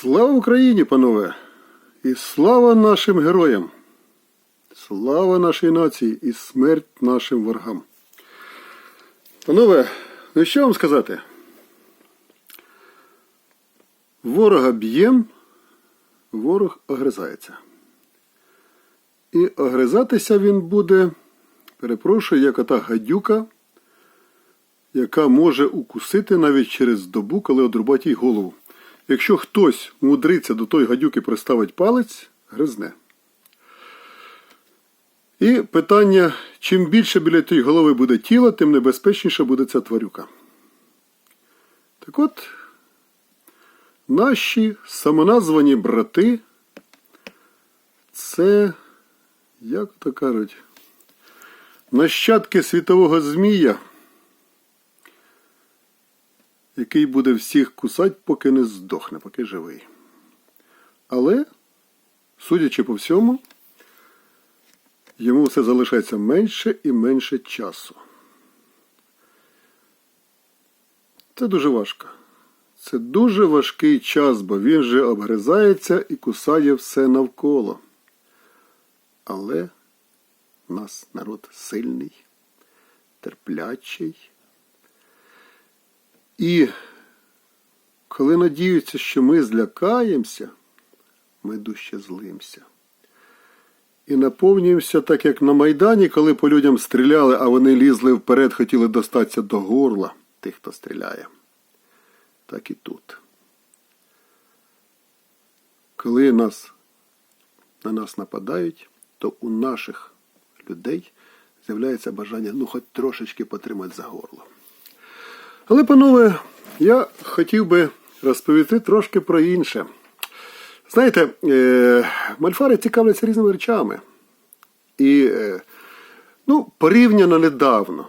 Слава Україні, панове! І слава нашим героям! Слава нашій нації і смерть нашим ворогам! Панове, ну що вам сказати? Ворога б'єм, ворог огризається. І огризатися він буде, перепрошую, як ота гадюка, яка може укусити навіть через добу, коли одрубать їй голову. Якщо хтось мудриться до тої гадюки приставить палець, гризне. І питання: чим більше біля тієї голови буде тіла, тим небезпечніша буде ця тварюка. Так от, наші самоназвані брати, це, як то кажуть, нащадки світового змія який буде всіх кусати, поки не здохне, поки живий. Але, судячи по всьому, йому все залишається менше і менше часу. Це дуже важко. Це дуже важкий час, бо він же обгризається і кусає все навколо. Але нас народ сильний, терплячий. І коли надіються, що ми злякаємося, ми дужче злимося. І наповнюємося, так як на Майдані, коли по людям стріляли, а вони лізли вперед, хотіли достатися до горла тих, хто стріляє. Так і тут. Коли нас, на нас нападають, то у наших людей з'являється бажання ну хоч трошечки потримати за горло. Але, панове, я хотів би розповісти трошки про інше. Знаєте, е, мальфари цікавляться різними речами. І, е, ну, порівняно недавно,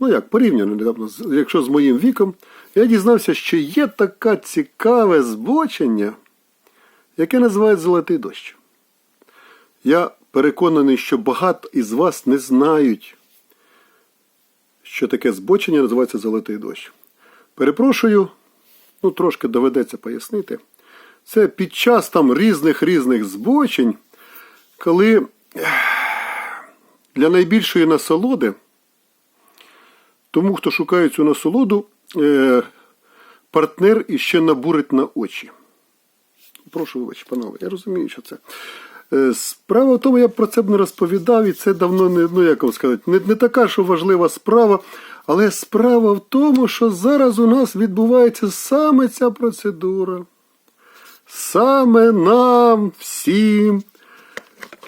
ну як, порівняно недавно, якщо з моїм віком, я дізнався, що є таке цікаве збочення, яке називають золотий дощ. Я переконаний, що багато із вас не знають, що таке збочення називається золотий дощ. Перепрошую, ну трошки доведеться пояснити. Це під час там різних різних збочень, коли для найбільшої насолоди, тому хто шукає цю насолоду, е, партнер іще набурить на очі. Прошу вибач, панове, я розумію, що це. Е, Справа в тому, я про це б не розповідав, і це давно не, ну як вам сказати, не, не така, що важлива справа. Але справа в тому, що зараз у нас відбувається саме ця процедура. Саме нам всім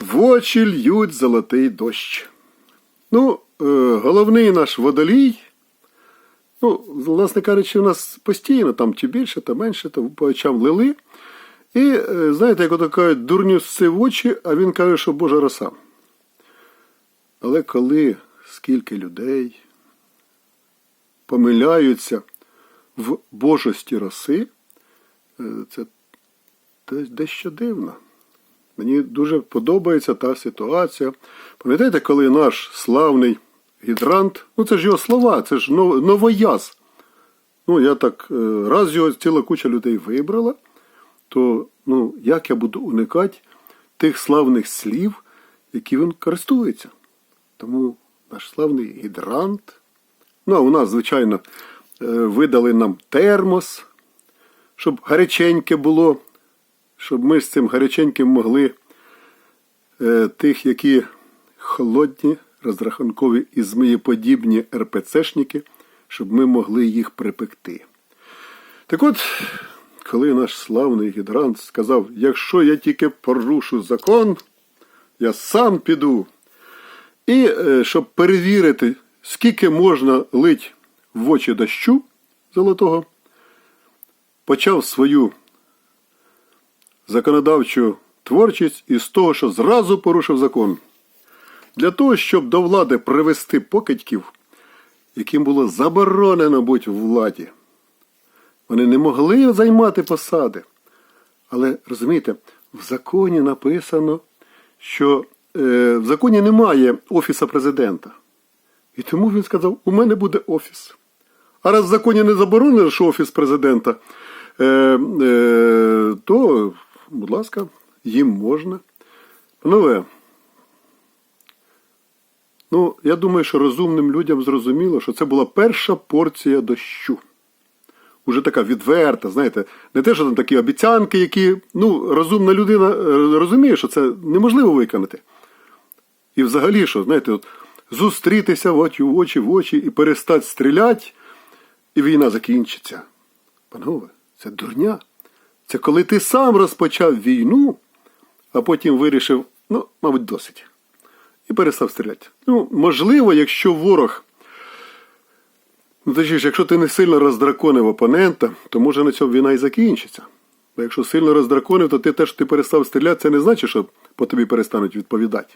в очі льють золотий дощ. Ну, е, головний наш водолій. Ну, власне кажучи, у нас постійно там чи більше, то менше, то по очам лили. І е, знаєте, як ото кажуть, дурню сси в очі, а він каже, що Божа роса. Але коли скільки людей помиляються в божості роси, е, це дещо дивно. Мені дуже подобається та ситуація. Пам'ятаєте, коли наш славний гідрант, ну це ж його слова, це ж новояз. Ну, я так, е, раз його ціла куча людей вибрала, то ну, як я буду уникати тих славних слів, які він користується? Тому наш славний гідрант. Ну, а у нас, звичайно, е, видали нам термос, щоб гаряченьке було, щоб ми з цим гаряченьким могли е, тих, які холодні, розрахункові і змієподібні РПЦшники, щоб ми могли їх припекти. Так от, коли наш славний гідрант сказав, якщо я тільки порушу закон, я сам піду. І е, щоб перевірити, скільки можна лить в очі дощу золотого, почав свою законодавчу творчість із того, що зразу порушив закон. Для того, щоб до влади привести покидьків, яким було заборонено бути в владі. Вони не могли займати посади. Але розумієте, в законі написано, що е, в законі немає офіса президента. І тому він сказав: у мене буде офіс. А раз в законі не заборонено, що офіс президента, е, е, то, будь ласка, їм можна. Панове, ну, я думаю, що розумним людям зрозуміло, що це була перша порція дощу. Уже така відверта, знаєте, не те, що там такі обіцянки, які, ну, розумна людина е, розуміє, що це неможливо виконати. І взагалі, що, знаєте, от, зустрітися в очі в очі в очі і перестати стріляти, і війна закінчиться. Панове, це дурня. Це коли ти сам розпочав війну, а потім вирішив, ну, мабуть, досить. І перестав стріляти. Ну, можливо, якщо ворог. Ну, якщо ти не сильно роздраконив опонента, то може на цьому війна і закінчиться. Бо якщо сильно роздраконив, то ти теж ти перестав стріляти, це не значить, що по тобі перестануть відповідати.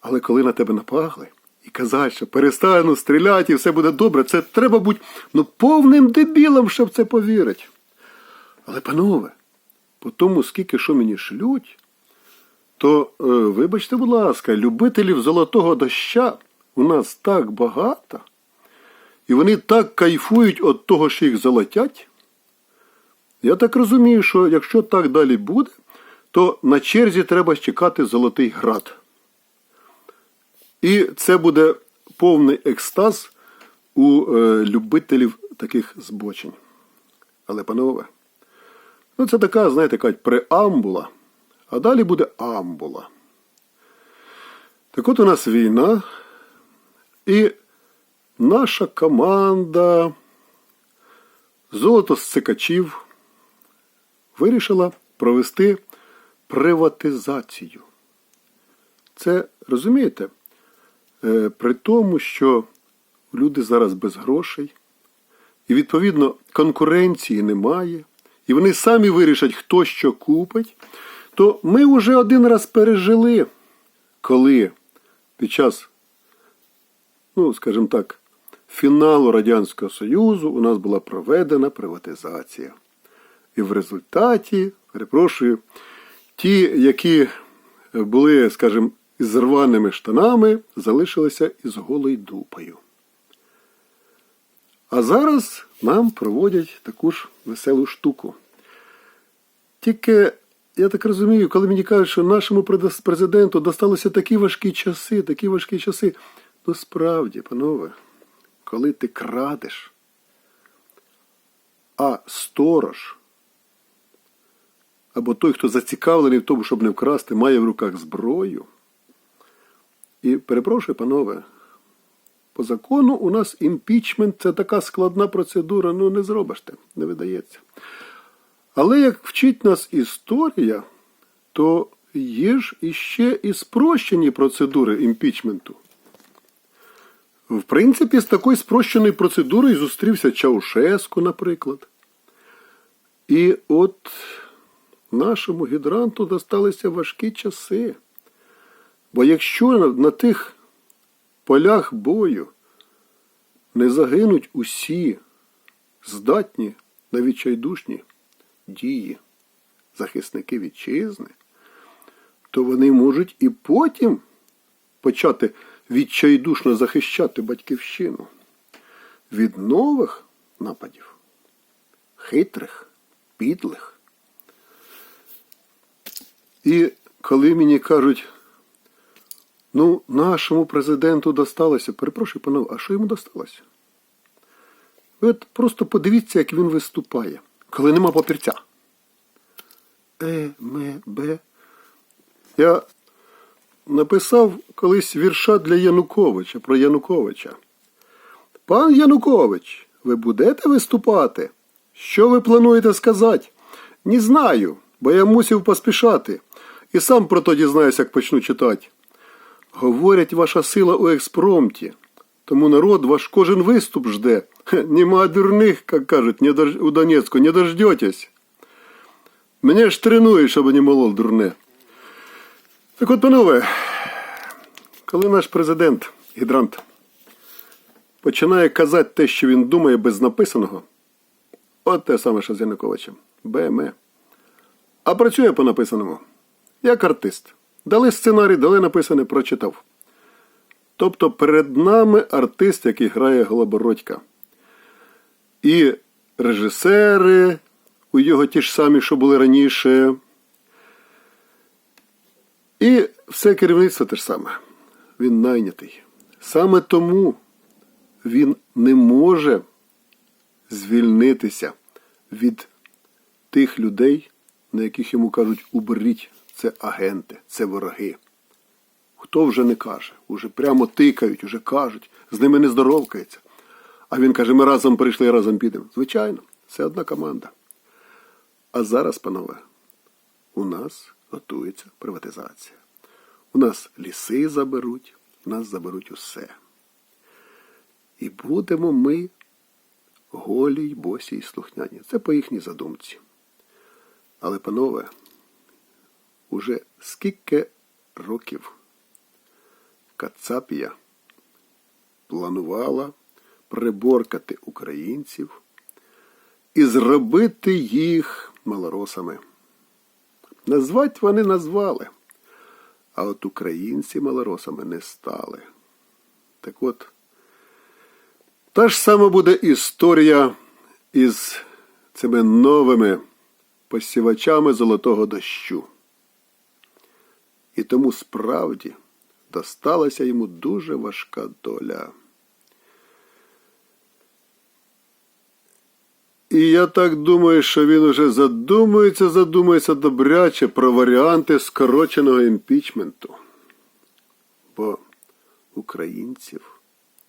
Але коли на тебе напагли і казати, що перестану стріляти і все буде добре, це треба бути ну, повним дебілом, щоб це повірити. Але, панове, по тому, скільки що мені шлють, то, е, вибачте, будь ласка, любителів золотого доща у нас так багато, і вони так кайфують від того, що їх золотять. Я так розумію, що якщо так далі буде, то на черзі треба чекати золотий град. І це буде повний екстаз у е, любителів таких збочень. Але, панове, ну це така, знаєте, кажуть, преамбула, а далі буде амбула. Так от у нас війна, і наша команда золотосцикачів вирішила провести приватизацію. Це розумієте? Е, При тому, що люди зараз без грошей, і, відповідно, конкуренції немає, і вони самі вирішать, хто що купить, то ми вже один раз пережили, коли під час, ну, скажімо так, фіналу Радянського Союзу у нас була проведена приватизація. І в результаті, перепрошую, ті, які були, скажімо, із рваними штанами, залишилися із голою дупою. А зараз нам проводять таку ж веселу штуку. Тільки, я так розумію, коли мені кажуть, що нашому президенту досталося такі важкі часи, такі важкі часи, то справді, панове, коли ти крадеш, а сторож або той, хто зацікавлений в тому, щоб не вкрасти, має в руках зброю. І перепрошую, панове, по закону у нас імпічмент це така складна процедура, ну не зробиш ти, не видається. Але як вчить нас історія, то є ж іще і спрощені процедури імпічменту. В принципі, з такою спрощеною процедурою зустрівся Чаушеску, наприклад. І от нашому гідранту досталися важкі часи. Бо якщо на, тих полях бою не загинуть усі здатні на відчайдушні дії захисники вітчизни, то вони можуть і потім почати відчайдушно захищати батьківщину від нових нападів, хитрих, підлих. І коли мені кажуть, ну, нашому президенту досталося, перепрошую, панове, а що йому досталося? Ви от просто подивіться, як він виступає, коли нема папірця. Е, ме, бе. Я написав колись вірша для Януковича про Януковича. Пан Янукович, ви будете виступати? Що ви плануєте сказати? Не знаю, бо я мусив поспішати. І сам про то дізнаюсь, як почну читати. Говорять, ваша сила у експромті, тому народ ваш кожен виступ жде. Нема дурних, як кажуть, у Донецьку, не дождетесь. Мене ж тренують, щоб не молол дурне. Так от, панове, коли наш президент, гідрант, починає казати те, що він думає без написаного, от те саме, що з Януковичем. БМЕ. А працює по написаному. Як артист. Дали сценарій, дали написане, прочитав. Тобто перед нами артист, який грає Голобородька. І режисери, у його ті ж самі, що були раніше. І все керівництво те ж саме. Він найнятий. Саме тому він не може звільнитися від тих людей, на яких йому кажуть уберіть, це агенти, це вороги. Хто вже не каже, уже прямо тикають, уже кажуть, з ними не здоровкається. А він каже, ми разом прийшли, разом підемо. Звичайно, це одна команда. А зараз, панове, у нас готується приватизація. У нас ліси заберуть, у нас заберуть усе. І будемо ми голі й босі й слухняні. Це по їхній задумці. Але, панове, уже скільки років Кацапія планувала приборкати українців і зробити їх малоросами. Назвать вони назвали, а от українці малоросами не стали. Так от, та ж сама буде історія із цими новими посівачами золотого дощу. І тому справді досталася йому дуже важка доля. І я так думаю, що він уже задумується, задумується добряче про варіанти скороченого імпічменту. Бо українців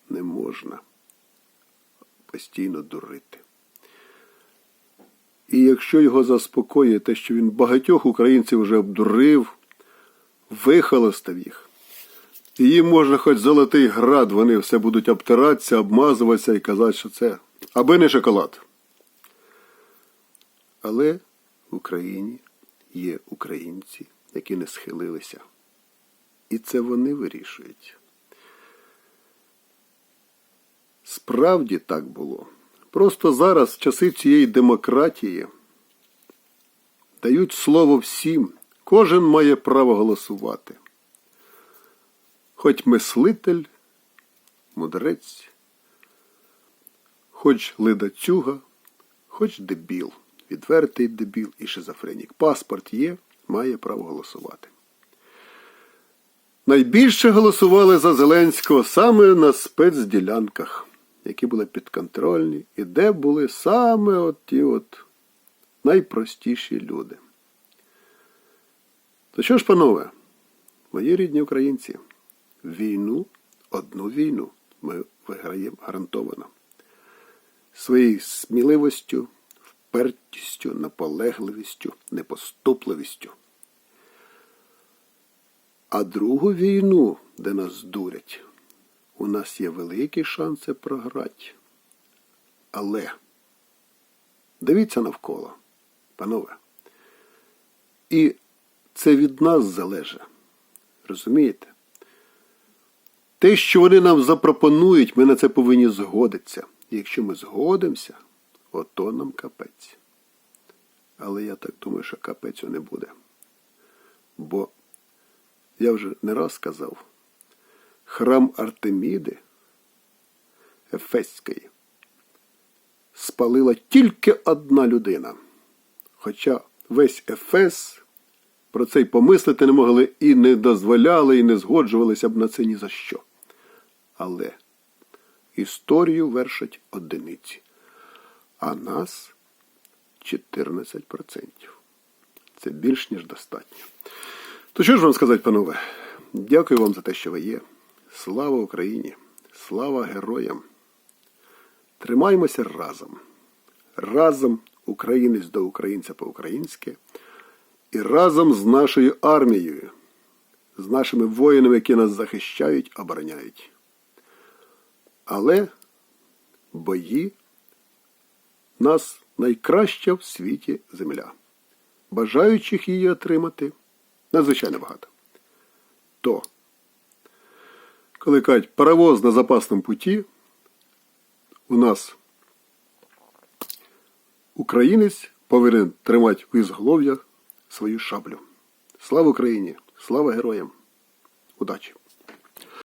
не можна постійно дурити. І якщо його заспокоює те, що він багатьох українців вже обдурив, вихолостив їх, і їм можна хоч золотий град, вони все будуть обтиратися, обмазуватися і казати, що це аби не шоколад. Але в Україні є українці, які не схилилися. І це вони вирішують. Справді так було. Просто зараз, часи цієї демократії, дають слово всім. Кожен має право голосувати. Хоч мислитель, мудрець, хоч ледацюга, хоч дебіл, відвертий дебіл і шизофренік. Паспорт є, має право голосувати. Найбільше голосували за Зеленського саме на спецділянках, які були підконтрольні, і де були саме от ті от найпростіші люди. То що ж, панове, мої рідні українці, війну, одну війну ми виграємо гарантовано. Своєю сміливостю, впертістю, наполегливістю, непоступливістю. А другу війну, де нас дурять, у нас є великі шанси програти. Але дивіться навколо, панове. І це від нас залежить. Розумієте? Те, що вони нам запропонують, ми на це повинні згодитися. І якщо ми згодимося, ото нам капець. Але я так думаю, що капецю не буде. Бо я вже не раз сказав, храм Артеміди Ефеської спалила тільки одна людина. Хоча весь Ефес про це й помислити не могли і не дозволяли, і не згоджувалися б на це ні за що. Але історію вершать одиниці, а нас 14%. Це більш ніж достатньо. То що ж вам сказати, панове? Дякую вам за те, що ви є. Слава Україні! Слава героям! Тримаймося разом. Разом українець до українця по-українськи. І разом з нашою армією, з нашими воїнами, які нас захищають, обороняють. Але бої нас найкраща в світі земля. Бажаючих її отримати надзвичайно багато. То, коли кажуть паровоз на запасному путі, у нас українець повинен тримати в ізголов'ях свою шаблю. Слава Україні! Слава героям! Удачі!